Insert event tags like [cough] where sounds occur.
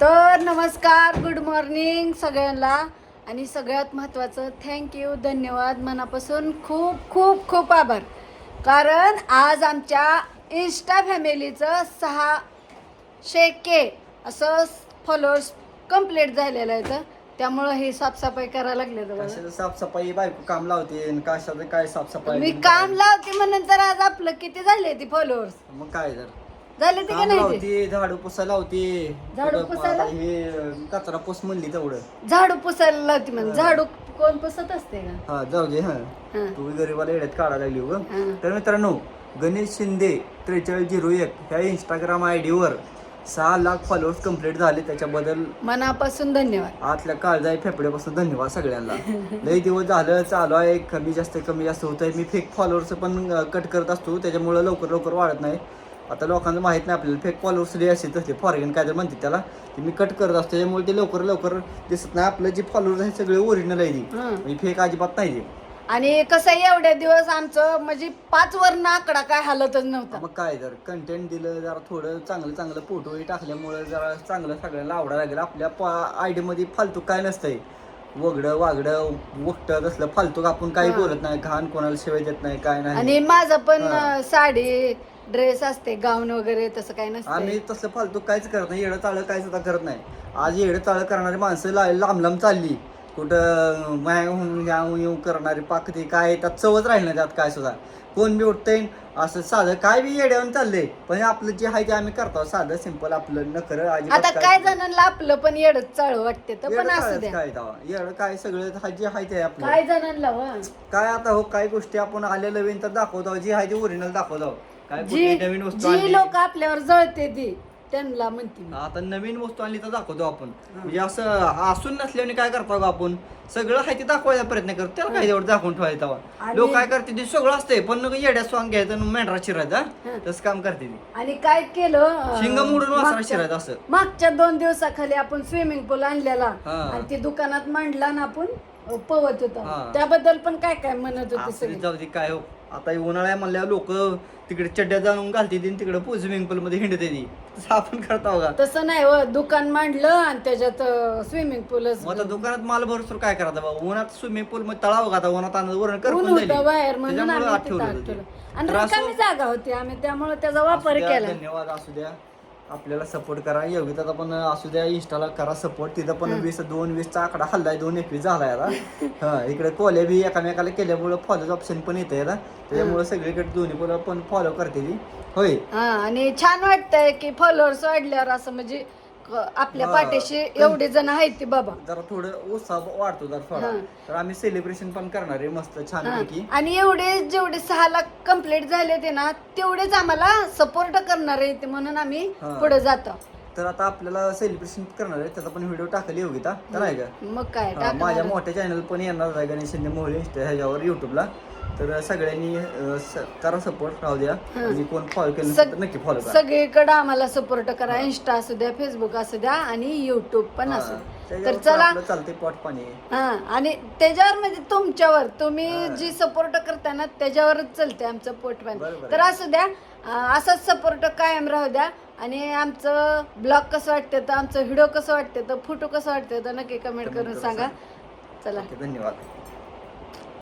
तर नमस्कार good morning सगळ्यांना. आणि सगळ्यात महत्त्वाचं थँक्यू धन्यवाद. मनापासून खूप खूप खूप आभार. कारण आज आमच्या इन्स्टा फॅमिलीचं सहाशे के असं फॉलोअर्स कंप्लीट झालेलं आहे तर. त्यामुळं हे साफसफाई करायला लागले तर कशाचं साफसफाई? बायको काम लावते आणि कशाचं काय साफसफाई? मी काम लावते म्हणून तर आज आपलं किती झाले ती फॉलोअर्स मग काय तर. झाले ते का काम नाही ते? लावते झाडू पुसायला लावते. झाडू कुठं पुसायला? हे कचरा पुस म्हणली तेवढं. झाडू पुसायला लावते म्हण. झाडू कोण पुसत असते का? हा जाऊ दे हा. हा. तू गरीबाला येड्यात काढायला लागली हा. तर मित्रांनो गणेश शिंदे त्रेचाळीस झिरो एक ह्या इंस्टाग्राम आय वर सहा लाख फॉलोअर्स कंप्लीट झाले. त्याच्याबद्दल मनापासून धन्यवाद. आतल्या काळजाई फेफड्यापासून धन्यवाद सगळ्यांना. [laughs] लई दिवस झालं चालू आहे. कमी जास्त कमी जास्त होत आहे मी फेक फॉलोअर्स पण कट करत असतो. त्याच्यामुळे लवकर लवकर वाढत नाही. आता लोकांना माहीत नाही आपल्याला. फेक फॉलोअर्स जे असे तसले. फॉरेन काय तर म्हणते त्याला. ते मी कट करत असतो. त्याच्यामुळे ते लवकर लवकर दिसत नाही. आपलं जे फॉलोअर्स आहे सगळे ओरिजिनल आहे ती. हं. मी फेक अजिबात नाही ते. आणि कसं आहे, एवढ्या दिवस आमचं म्हणजे पाच वरनं आकडा काय हालतच नव्हता. मग काय तर कंटेंट दिलं जरा थोडं चांगलं चांगलं फोटो टाकल्यामुळे जरा चांगलं सगळ्यांना आवडायला लागेल. आपल्या आयडी मध्ये फालतू काय नसतंय. वगडं वागडं वकटं तसलं फालतू आपण काही. बोलत नाही. घाण कोणाला शिवाय देत नाही काय नाही. आणि माझं पण हा. अं, साडी ड्रेस असते गाऊन वगैरे तसं काही आम्ही नसतं तसलं फालतू काहीच करत नाही येडं चाळ काय सुद्धा करत नाही. आज येडं चाळ करणारी माणसं ला- लांब लांब चालली. कुठं माय होऊन याऊ येऊ करणारी पाकती काय त्यात चवच राहील नाही त्यात काय सुद्धा. कोण बी उठतंय असं साधं काय बी येड्यावर चाललंय पण आपलं जे आहे ते आम्ही करतो. साधं सिंपल आपलं नकर आता काय जणांना आपलं पण येडच चाळ वाटते तर पण असू द्या. काय तेव्हा? येडं काय सगळं हा जे आहे ते आपलं. काय जणांना व? काय आता हो काय गोष्टी आपण आल्या नवीन तर दाखवतो जी आहे ती ओरिजिनल दाखवतो. काय जी कुठली नवीन वस्तू जी आणली. लोक आपल्यावर जळते ती त्यांना म्हणते मी. आता नवीन वस्तू आणली तर दाखवतो आपण. म्हणजे असं असून नसल्याने काय करतो का आपण? सगळं आहे ते दाखवायचा प्रयत्न करतो त्याला काय एवढं दाखवून ठेवायचं तेव्हा? आणि- लोक काय करते ते सगळं असते पण नको येड्या स्वांग घ्यायचं आणि मेंढरा शिरायचा. तसं काम करते ती. आणि काय केलं अं, शिंग मोडून वासरा मागच्या- शिरायचं असं. मागच्या दोन दिवसाखाली आपण स्विमिंग पूल आणलेला. हा. आणि ते दुकानात मांडला ना आपण अं, पवत होता. हा. त्याबद्दल पण काय काय म्हणत होते असं सगळे? जाऊ दे काय हो? आता उन्हाळ्या म्हणल्यावर लोक तिकडे चड्ड्या जाणून घालते तिकडे स्विमिंग पूल मध्ये हिंडते ती तसं आपण करतो का तसं नाही हो दुकान मांडलं आणि त्याच्यात स्विमिंग पूलच मग आता दुकानात माल भरसूर काय करायचं बाबा? उन्हात स्विमिंग पूल मध्ये तळाव का आता? उन्हात आणत वरण ऊन करपून होतं जाईल बाहेर म्हणून आम्ही तिथं. आणि रिकामी जागा होती आम्ही त्यामुळे त्याचा वापर केला. धन्यवाद असू द्या. आपल्याला सपोर्ट करा. योगितात पण असू द्या इंस्टाला करा सपोर्ट तिथं पण वीस दोन वीसचा आकडा हल्लाय दोन एकवीस झालाय आता. हा इकडे कोल्या बी एकामेकाला केल्यामुळे फॉलोच ऑप्शन पण येते आता. त्याच्यामुळे सगळीकडे दोन्ही पण पण फॉलो करते ती होय. हा आणि छान वाटतंय की फॉलोअर्स वाढल्यावर असं म्हणजे क- आपल्या हा. पाठीशी एवढे जण आहेत ते बाबा जरा थोडं उत्साह वाढतो जरा थोडा हा. तर आम्ही सेलिब्रेशन पण करणार आहे मस्त छान हा. पैकी आणि एवढे जेवढे सहा लाख कंप्लीट झाले ते ना तेवढेच आम्हाला सपोर्ट करणार आहे ते म्हणून आम्ही हा. पुढे जातो तर आता आपल्याला सेलिब्रेशन करणार आहे त्याचा पण व्हिडिओ टाकली योगिता तर आहे का मग काय हा, माझ्या टाकणार मोठ्या चॅनल पण येणार आहे गणेश शिंदे मोहळे ह्याच्यावर युट्यूबला तर सगळ्यांनी अं, स- करा सपोर्ट राहू द्या. आणि कोण फॉलो केलं नसेल तर नक्की फॉलो करा. सगळीकडे आम्हाला सपोर्ट करा. इंस्टा असू द्या फेसबुक असू द्या आणि युट्यूब पण हा, असू द्या. तर त्याच्यावर चला. आपलं चालतंय पोट पाणी. हा. आणि त्याच्यावर म्हणजे तुमच्यावर तुम्ही जी सपोर्ट करता ना त्याच्यावरच चालते आमचं पोटपान बरोबर तर असू द्या अं, असाच सपोर्ट कायम राहू द्या. आणि आमचं ब्लॉग कसं वाटतं तर आमचं व्हिडिओ कसं वाटतं तर फोटो कसं वाटतं तर नक्की कमेंट करून करून सांगा. चला. ओके धन्यवाद.